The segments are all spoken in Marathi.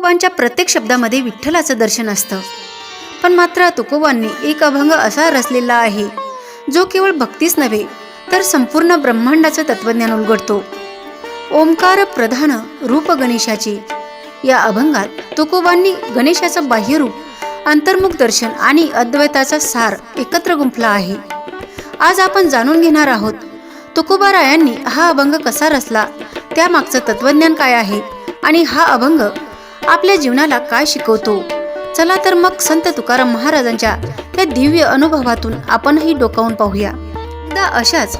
तुकोबांच्या प्रत्येक शब्दामध्ये विठ्ठलाचं दर्शन असतं. पण मात्र तुकोबांनी एक अभंग असा रचलेला आहे जो केवळ भक्तीच नव्हे तर संपूर्ण ब्रह्मांडाचं तत्वज्ञान उलगडतो. ओंकार प्रधान रूप गणेशाचे. या अभंगात तुकोबांनी गणेशाचं बाह्यरूप अंतर्मुख दर्शन आणि अद्वैताचा सार एकत्र गुंफला आहे. आज आपण जाणून घेणार आहोत तुकोबारायांनी हा अभंग कसा रचला त्यामागचं तत्वज्ञान काय आहे आणि हा अभंग आपल्या जीवनाला काय शिकवतो? चला तर मग संत तुकाराम महाराजांच्या त्या दिव्य अनुभवातून आपणही डोकावून पाहूया. एकदा अशाच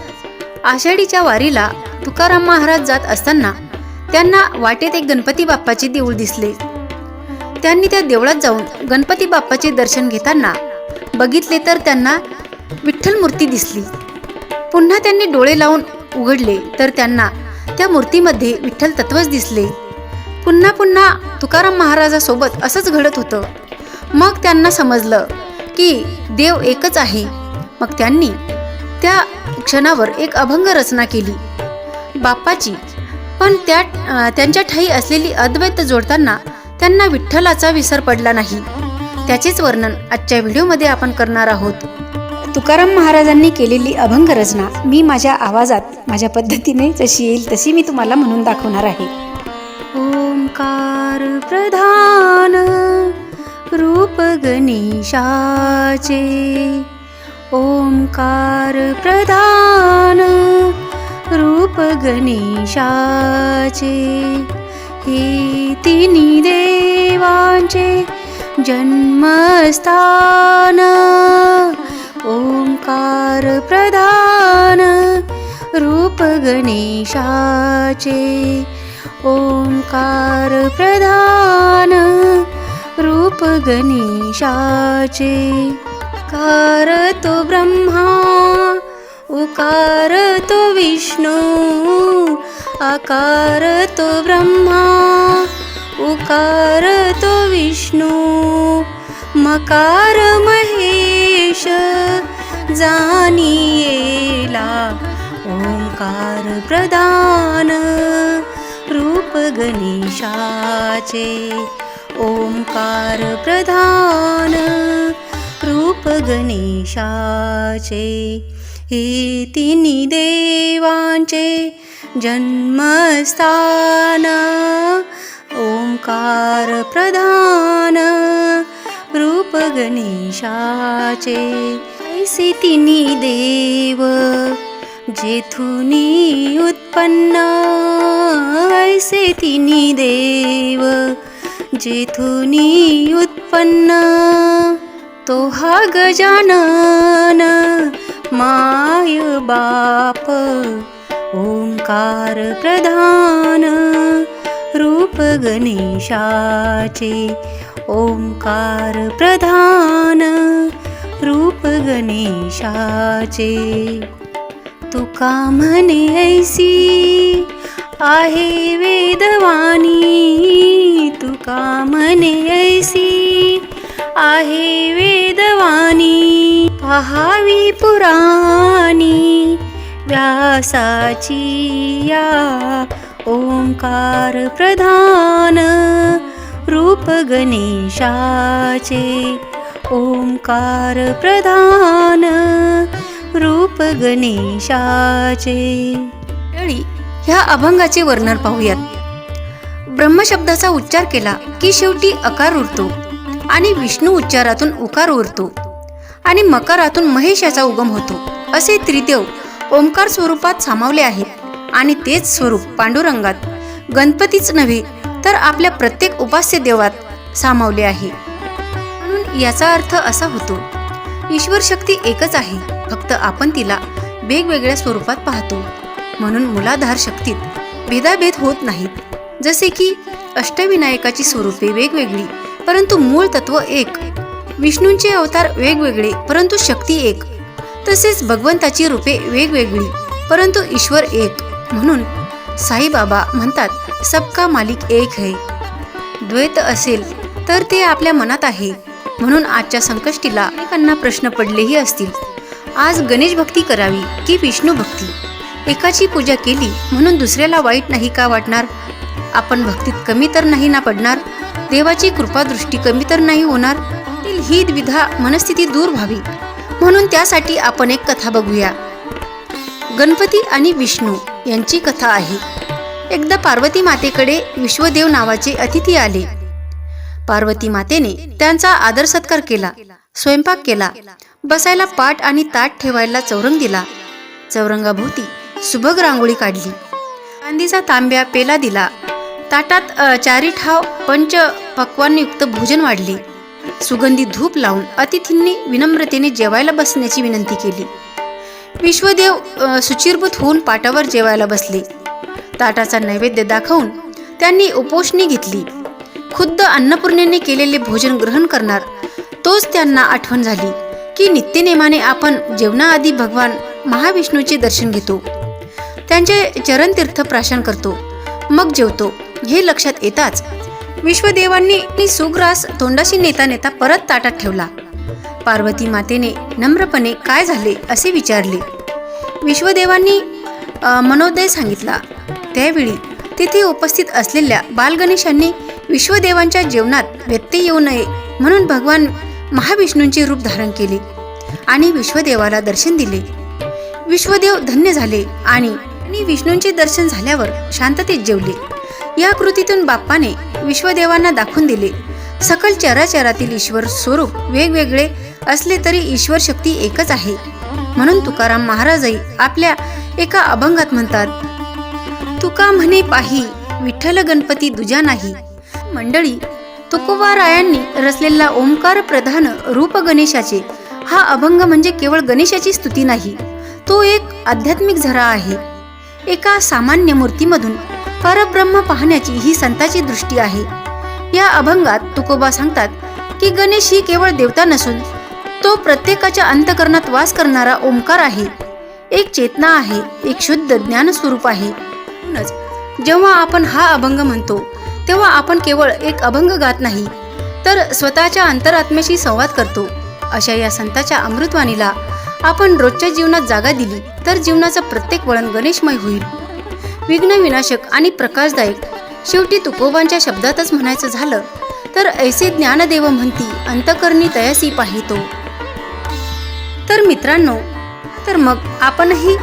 आषाढीच्या वारीला तुकाराम महाराज जात असताना त्यांना वाटेत एक गणपती बाप्पाचे देऊळ दिसले. त्यांनी त्या देवळात जाऊन गणपती बाप्पाचे दर्शन घेताना बघितले तर त्यांना विठ्ठल मूर्ती दिसली. पुन्हा त्यांनी डोळे लावून उघडले तर त्यांना त्या मूर्तीमध्ये विठ्ठल तत्वच दिसले. पुन्हा पुन्हा तुकाराम महाराजासोबत असंच घडत होतं. मग त्यांना समजलं की देव एकच आहे. मग त्यांनी त्या क्षणावर एक अभंग रचना केली. बाप्पाची पण त्या त्यांच्या ठाई असलेली अद्वैत जोडताना त्यांना विठ्ठलाचा विसर पडला नाही. त्याचेच वर्णन आजच्या व्हिडिओमध्ये आपण करणार आहोत. तुकाराम महाराजांनी केलेली अभंग रचना मी माझ्या आवाजात माझ्या पद्धतीने जशी येईल तशी मी तुम्हाला म्हणून दाखवणार आहे. ओंकार प्रधान रूप गणेशाचे। ओंकार प्रधान रूप गणेशाचे। हे तिन्ही देवांचे जन्मस्थान। ओंकार प्रधान रूप गणेशाचे ओंकार प्रधान रूप गणेशाचे कार तो ब्रह्मा उकार तो विष्णू आकार तो ब्रह्मा उकार तो विष्णू मकार महेश जानियेला ओंकार प्रधान गणेशाचे ओंकार प्रधान रूप गणेशाचे हे तिन्ही देवांचे जन्मस्थान. ओंकार प्रधान रूप गणेशाचे ऐसे तिन्ही देव जेथुनी उत्पन्न ऐसे तिन्ही देव। जेथुनी उत्पन्न तो हा गजानन माय बाप ओंकार प्रधान रूप गणेशाचे ओंकार प्रधान रूप गणेशाचे तुका म्हणे ऐसी आहे वेदवाणी तुका म्हणे ऐसी आहे वेदवाणी पहावी पुराणी व्यासाची या ओंकार प्रधान रूप गणेशाचे ओंकार प्रधान रूप गणेशाचे. मंडळी, ह्या अभंगाचे वर्णन पाहूयात. ब्रह्मशब्दाचा उच्चार केला की शेवटी अकार उरतो आणि विष्णू उच्चारातून उकार उरतो आणि मकारातून महेशाचा उगम होतो. असे त्रिदेव ओंकार स्वरूपात सामावले आहेत आणि तेच स्वरूप पांडुरंगात गणपतीच नव्हे तर आपल्या प्रत्येक उपास्य देवात सामावले आहे. म्हणून याचा अर्थ असा होतो ईश्वर शक्ती एकच आहे. फक्त आपण तिला वेगवेगळ्या स्वरूपात पाहतो. म्हणून मुलाधार शक्तीत भेदाभेद होत नाहीत. जसे की अष्टविनायकाची स्वरूपे वेगवेगळी परंतु मूळ तत्व एक. विष्णूंचे अवतार वेगवेगळे परंतु शक्ती एक. तसेच भगवंताची रूपे वेगवेगळी परंतु ईश्वर एक. म्हणून साईबाबा म्हणतात सबका मालिक एक है. द्वैत असेल तर ते आपल्या मनात आहे. म्हणून आजच्या संकष्टीला अनेकांना प्रश्न पडलेही असतील. आज गणेश भक्ती करावी की विष्णू भक्ती? एकाची पूजा केली म्हणून दुसऱ्याला वाईट नाही का वाटणार? आपण भक्तीत कमी तर नाही ना पडणार? देवाची कृपादृष्टी कमी तर नाही होणार? ही द्विधा मनस्थिती दूर व्हावी. म्हणून त्यासाठी आपण एक कथा बघूया. गणपती आणि विष्णू यांची कथा आहे. एकदा पार्वती मातेकडे विश्वदेव नावाचे अतिथी आले. पार्वती मातेने त्यांचा आदर सत्कार केला. स्वयंपाक केला. बसायला पाट आणि ताट ठेवायला चौरंग दिला. चौरंगाभोवती सुभग रांगोळी काढली. चांदीचा तांब्या पेला दिला. ताटात चारी ठाव पंच पक्वानयुक्त भोजन वाढले. सुगंधी धूप लावून अतिथींनी विनम्रतेने जेवायला बसण्याची विनंती केली. विश्वदेव सुचिरभूत होऊन पाटावर जेवायला बसले. ताटाचा नैवेद्य दाखवून त्यांनी उपोषणी घेतली. खुद्द अन्नपूर्णेने केलेले भोजन ग्रहण करणार तोच त्यांना आठवण झाली की नित्यनेमाने आपण जेवणाआधी भगवान महाविष्णूचे दर्शन घेतो. त्यांचे चरणतीर्थ प्राशन करतो मग जेवतो. हे लक्षात येताच विश्वदेवांनी सुग्रास तोंडाशी नेता नेता परत ताटात ठेवला. पार्वती मातेने नम्रपणे काय झाले असे विचारले. विश्वदेवांनी मनोदय सांगितला. त्यावेळी तिथे उपस्थित असलेल्या बालगणेशांनी विश्वदेवांच्या जेवणात व्यत्यय येऊ नये म्हणून भगवान महाविष्णूंचे रूप धारण केले आणि विश्वदेवाला दर्शन दिले. विश्वदेव धन्य झाले आणि आणि विष्णूंचे दर्शन झाल्यावर शांततेत जेवले. या कृतीतून बाप्पाने विश्वदेवांना दाखवून दिले. सकल चराचरातील ईश्वर स्वरूप वेगवेगळे असले तरी ईश्वर शक्ती एकच आहे. म्हणून तुकाराम महाराजही आपल्या एका अभंगात म्हणतात तुका म्हणे पाही विठ्ठल गणपती दुजा नाही. मंडळी तुकोबारायांनी रचलेला ओंकार प्रधान रूप गणेशाचे. हा अभंग म्हणजे केवळ गणेशाची स्तुती नाही तो एक आध्यात्मिक झरा आहे. एका सामान्य मूर्तीमधून परब्रह्म पाहण्याची ही संताची दृष्टी आहे. या अभंगात तुकोबा सांगतात की गणेश ही केवळ देवता नसून तो प्रत्येकाच्या अंतकरणात वास करणारा ओंकार आहे. एक चेतना आहे एक शुद्ध ज्ञान स्वरूप आहे. म्हणूनच जेव्हा आपण हा अभंग म्हणतो तेव्हा आपण केवळ एक अभंग गात नाही तर स्वतःच्या अंतरात्म्याशी संवाद करतो. अशा या संताच्या अमृतवाणीला आपण रोजच्या जीवनात जागा दिली तर जीवनाचं प्रत्येक वळण गणेशमय होईल. विघ्नविनाशक आणि प्रकाशदायक शेवटी तुकोबांच्या शब्दातच म्हणायचं झालं तर ऐसे ज्ञानदेव म्हणती अंतकरणी तयासी पाहितो. तर मित्रांनो तर मग आपणही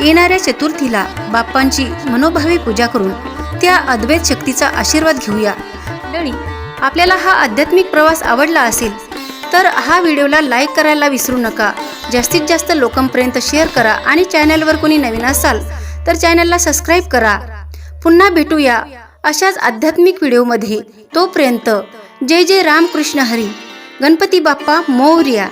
येणाऱ्या चतुर्थीला बाप्पांची मनोभावी पूजा करून त्या अद्वैत शक्तीचा आशीर्वाद घेऊया. मंडळी आपल्याला हा आध्यात्मिक प्रवास आवडला असेल तर हा व्हिडिओला लाईक करायला विसरू नका. जास्तीत जास्त लोकांपर्यंत शेअर करा आणि चॅनलवर कोणी नवीन असाल तर चॅनलला सबस्क्राईब करा. पुन्हा भेटूया अशाच आध्यात्मिक व्हिडिओमध्ये. तोपर्यंत जय जय रामकृष्ण हरी. गणपती बाप्पा मौर्या.